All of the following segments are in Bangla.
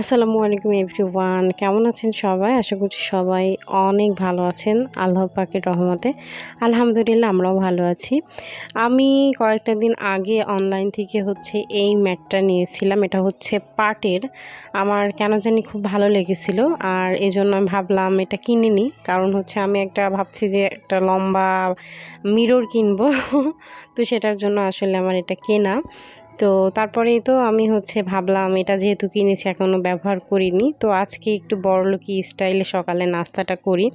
আসসালামু আলাইকুম এভরিওয়ান, কেমন আছেন সবাই? আশা করছি সবাই অনেক ভালো আছেন আল্লাহ পাকের রহমতে। আলহামদুলিল্লাহ আমরাও ভালো আছি। আমি কয়েকটা দিন আগে অনলাইন থেকে হচ্ছে এই ম্যাটটা নিয়েছিলাম, এটা হচ্ছে পাটের। আমার কেন জানি খুব ভালো লেগেছিল আর এই জন্য আমি ভাবলাম এটা কিনে নিই। কারণ হচ্ছে আমি একটা ভাবছি যে একটা লম্বা মিরর কিনবো, তো সেটার জন্য আসলে আমার এটা কেনা। তো তারপরেই তো আমি হচ্ছে ভাবলাম, এটা যেহেতু কিনেছি এখনও ব্যবহার করিনি, তো আজকে একটু বড়লোকি স্টাইলে সকালে নাস্তাটা করি।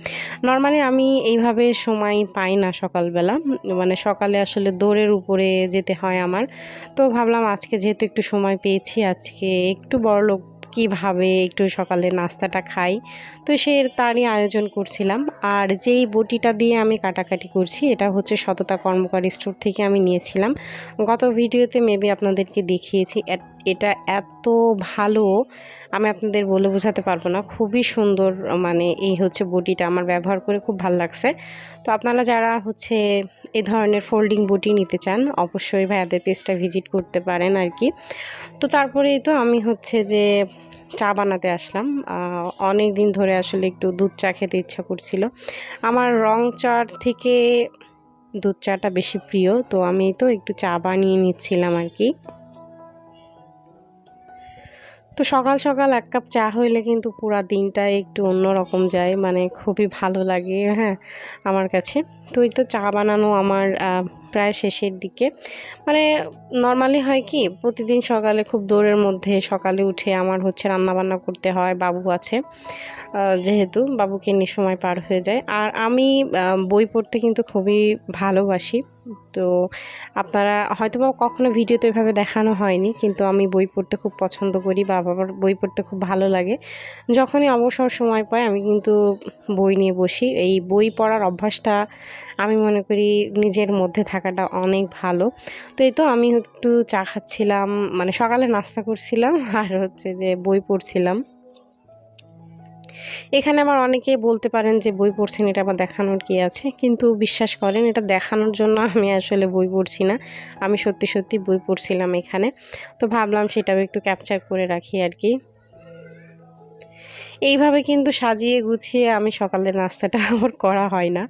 নর্মালি আমি এইভাবে সময় পাই না সকালবেলা মানে সকালে আসলে দৌড়ের উপরে যেতে হয় আমার। তো ভাবলাম আজকে যেহেতু একটু সময় পেয়েছি, আজকে একটু বড়লোক কীভাবে একটু সকালে নাস্তাটা খাই। তো সে তারই আয়োজন করছিলাম। আর যেই বটিটা দিয়ে আমি কাটাকাটি করছি, এটা হচ্ছে সততা কর্মকারী স্টোর থেকে আমি নিয়েছিলাম। গত ভিডিওতে মেবি আপনাদেরকে দেখিয়েছি এটা এত ভালো, আমি আপনাদের বলে বোঝাতে পারব না। খুবই সুন্দর মানে এই হচ্ছে বটিটা, আমার ব্যবহার করে খুব ভালো লাগছে। তো আপনারা যারা হচ্ছে এ ধরনের ফোল্ডিং বটি নিতে চান, অবশ্যই ভাইয়াদের পেজটা ভিজিট করতে পারেন আর কি তো তারপরেই তো আমি হচ্ছে যে চা বানাতে আসলাম। অনেক দিন ধরে আসলে একটু দুধ চা খেতে ইচ্ছা করছিল। আমার রং চার থেকে দুধ চাটা বেশি প্রিয়, তো আমি তো একটু চা বানিয়ে নিচ্ছিলাম আর কি তো সকাল সকাল এক কাপ চা হইলে কিন্তু পুরা দিনটা একটু অন্যরকম যায়। মানে খুবই ভালো লাগে হ্যাঁ আমার কাছে। তো এই তো চা বানানো আমার প্রায় শেষের দিকে। মানে নর্মালি হয় কি, প্রতিদিন সকালে খুব দৌড়ের মধ্যে সকালে উঠে আমার হচ্ছে রান্নাবান্না করতে হয়, বাবু আছে। যেহেতু বাবুকে নিয়ে সময় পার হয়ে যায়। আর আমি বই পড়তে কিন্তু খুবই ভালোবাসি। তো আপনারা হয়তো বা কখনো ভিডিওতে এভাবে দেখানো হয়নি, কিন্তু আমি বই পড়তে খুব পছন্দ করি, বা বাবার বই পড়তে খুব ভালো লাগে। যখনই অবসর সময় পাই, আমি কিন্তু বই নিয়ে বসি। এই বই পড়ার অভ্যাসটা আমি মনে করি নিজের মধ্যে থাকাটা অনেক ভালো। তো এই তো আমি একটু চা খাচ্ছিলাম মানে সকালে নাস্তা করছিলাম আর হচ্ছে যে বই পড়ছিলাম। এখানে আবার অনেকে বলতে পারেন যে বই পড়ছেন, এটা আবার দেখানোর কি আছে? কিন্তু বিশ্বাস করেন, এটা দেখানোর জন্য আমি আসলে বই পড়ছি না। আমি সত্যি সত্যি বই পড়ছিলাম এখানে। তো ভাবলাম সেটাও একটু ক্যাপচার করে রাখি আর কি। এইভাবে কিন্তু সাজিয়ে গুছিয়ে আমি সকালের নাস্তাটা আমার করা হয় না।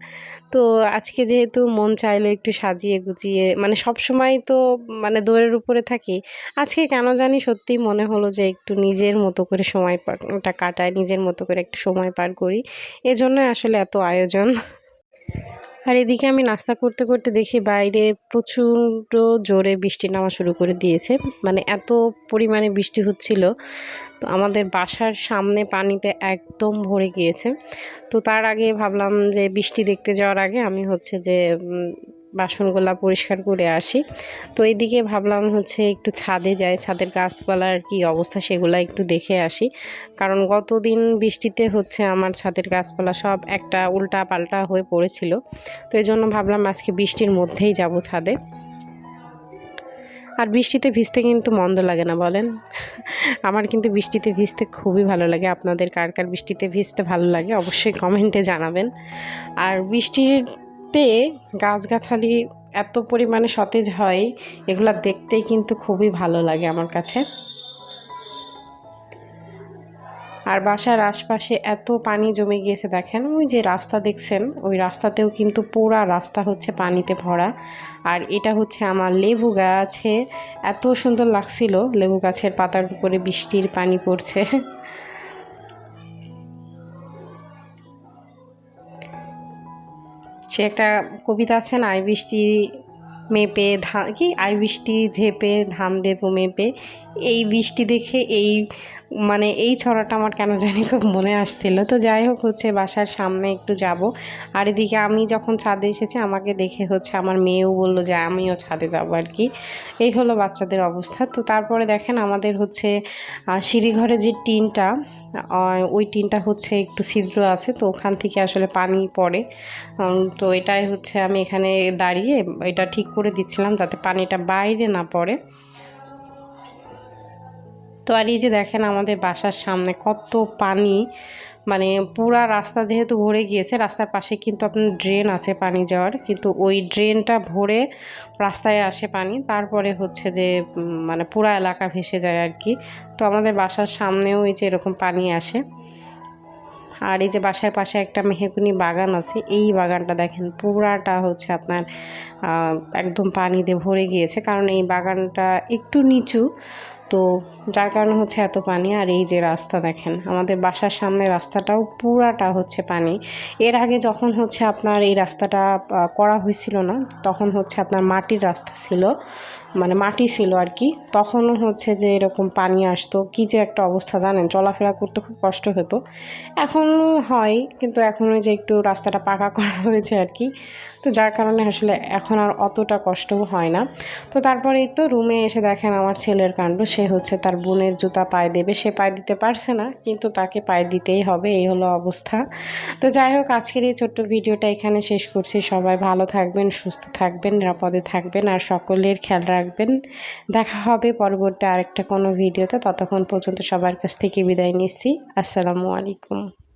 তো আজকে যেহেতু মন চাইলো একটু সাজিয়ে গুছিয়ে মানে সব সময় তো মানে দৌড়ের উপরে থাকি, আজকে কেন জানি সত্যি মনে হলো যে একটু নিজের মতো করে সময়টা কাটায়, নিজের মতো করে একটু সময় পার করি। এজন্য আসলে এত আয়োজন। আর এদিকে আমি নাস্তা করতে করতে দেখি বাইরে প্রচুর জোরে বৃষ্টি নামা শুরু করে দিয়েছে। মানে এত পরিমাণে বৃষ্টি হচ্ছিল, তো আমাদের বাসার সামনে পানিতে একদম ভরে গিয়েছে। তো তার আগে ভাবলাম যে বৃষ্টি দেখতে যাওয়ার আগে আমি হচ্ছে যে বাসনগুলা পরিষ্কার করে আসি। তো এইদিকে ভাবলাম হচ্ছে একটু ছাদে যাই, ছাদের গাছপালার কি অবস্থা সেগুলো একটু দেখে আসি। কারণ গতদিন বৃষ্টিতে হচ্ছে আমার ছাদের গাছপালা সব একটা উল্টা পাল্টা হয়ে পড়েছিল। তো এই জন্য ভাবলাম আজকে বৃষ্টির মধ্যেই যাব ছাদে। আর বৃষ্টিতে ভিজতে কিন্তু মন্দ লাগে না, বলেন। আমার কিন্তু বৃষ্টিতে ভিজতে খুবই ভালো লাগে। আপনাদের কার কার বৃষ্টিতে ভিজতে ভালো লাগে অবশ্যই কমেন্টে জানাবেন। আর বৃষ্টির দেখতে গাছগাছালি এত পরিমাণে সতেজ হয়, এগুলো দেখতেই কিন্তু খুবই ভালো লাগে আমার কাছে। আর বাসার আশপাশে এত পানি জমে গিয়েছে দেখেন, ওই যে রাস্তা দেখছেন, ওই রাস্তাতেও কিন্তু পুরা রাস্তা হচ্ছে পানিতে ভরা। আর এটা হচ্ছে আমার লেবু গাছে, এত সুন্দর লাগছিল, লেবু গাছের পাতার উপরে বৃষ্টির পানি পড়ছে। সে একটা কবিতা আছে না, আই বৃষ্টি মেপে ধান কি? আই বৃষ্টি ঝেপে ধান দেব মেপে। এই বৃষ্টি দেখে এই মানে এই ছড়াটা আমার কেন জানি খুব মনে আসছিল। তো যাই হোক হচ্ছে বাসার সামনে একটু যাব। আর এদিকে আমি যখন ছাদে এসেছি, আমাকে দেখে হচ্ছে আমার মেয়েও বলল যে আমিও ছাদে যাব আর কি এই হলো বাচ্চাদের অবস্থা। তো তারপরে দেখেন আমাদের হচ্ছে সিঁড়িঘরে যে টিনটা ওই টিনটা হচ্ছে একটু ছিদ্র আছে, তো ওখান থেকে আসলে পানি পড়ে। তো এটাই হচ্ছে আমি এখানে দাঁড়িয়ে এটা ঠিক করে দিচ্ছিলাম যাতে পানিটা বাইরে না পড়ে। তো আর এই যে দেখেন আমাদের বাসার সামনে কত পানি মানে পুরা রাস্তা যেহেতু ভরে গিয়েছে, রাস্তার পাশে কিন্তু আপনার ড্রেন আছে পানি যাওয়ার, কিন্তু ওই ড্রেনটা ভরে রাস্তায় আসে পানি, তারপরে হচ্ছে যে মানে পুরা এলাকা ভেসে যায় আর কি। তো আমাদের বাসার সামনেও এই যে এরকম পানি আসে। আর এই যে বাসার পাশে একটা মেহগুনি বাগান আছে, এই বাগানটা দেখেন পুরাটা হচ্ছে আপনার একদম পানি দিয়ে ভরে গিয়েছে, কারণ এই বাগানটা একটু নিচু তো যার কারণে হচ্ছে এত পানি আর এই যে রাস্তা দেখেন, আমাদের বাসার সামনে রাস্তাটাও পুরাটা হচ্ছে পানি। এর আগে যখন হচ্ছে আপনার এই রাস্তাটা করা হয়েছিল না, তখন হচ্ছে আপনার মাটির রাস্তা ছিল মানে মাটি ছিল আর কি। তখনও হচ্ছে যে এরকম পানি আসতো, কি যে একটা অবস্থা জানেন, চলাফেরা করতে খুব কষ্ট হতো। এখনও হয়, কিন্তু এখন ওই যে একটু রাস্তাটা পাকা করা হয়েছে আর কি। তো যার কারণে আসলে এখন আর অতটা কষ্টও হয় না। তো তারপরেই তো রুমে এসে দেখেন আমার ছেলের কাণ্ড, সে হচ্ছে তার বোনের জুতা পায়ে দেবে, সে পায়ে দিতে পারছে না, কিন্তু তাকে পায়ে দিতেই হবে, এই হলো অবস্থা। তো যাই হোক, আজকের এই ছোট্ট ভিডিওটা এখানে শেষ করছি। সবাই ভালো থাকবেন, সুস্থ থাকবেন, নিরাপদে থাকবেন, আর সকলের খেয়াল রাখবেন। দেখা হবে পরবর্তী আরেকটা কোনো ভিডিওতে। ততক্ষণ পর্যন্ত সবার কাছ থেকে বিদায় নিচ্ছি। আসসালামু আলাইকুম।